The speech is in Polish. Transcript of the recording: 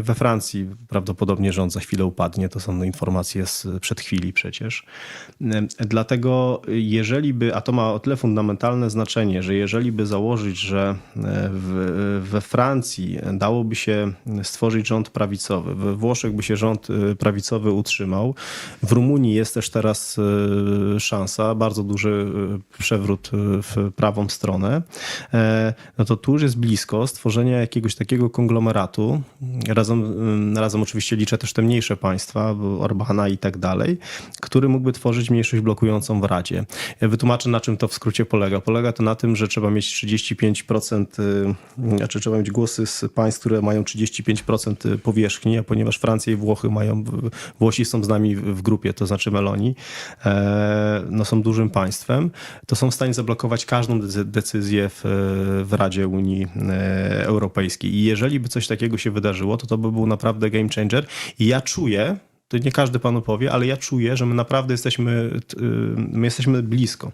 we Francji prawdopodobnie rząd za chwilę upadnie. To są informacje z przed chwili przecież. Dlatego jeżeli by, a to ma o tyle fundamentalne znaczenie, że jeżeli by założyć, że w, we Francji dałoby się stworzyć rząd prawicowy, we Włoszech by się rząd prawicowy utrzymał, w Rumunii jest też teraz szansa, bardzo duży przewrót w prawą stronę, e, no to tu już jest blisko stworzenia jakiegoś takiego konglomeratu, razem, y, razem oczywiście liczę też te mniejsze państwa, Orbana i tak dalej, który mógłby tworzyć mniejszość blokującą w Radzie. Wytłumaczę, na czym to w skrócie polega. Polega to na tym, że trzeba mieć 35%, y, znaczy trzeba mieć głosy z państw, które mają 35% powierzchni, a ponieważ Francja i Włochy mają, Włosi są z nami w grupie, to znaczy Meloni, e, no są dużym państwem, to są w stanie zablokować każdą decy- decyzję w, w Radzie Unii e, Europejskiej. I jeżeli by coś takiego się wydarzyło, to to by był naprawdę game changer. I ja czuję, to nie każdy panu powie, ale ja czuję, że my naprawdę jesteśmy, y, my jesteśmy blisko.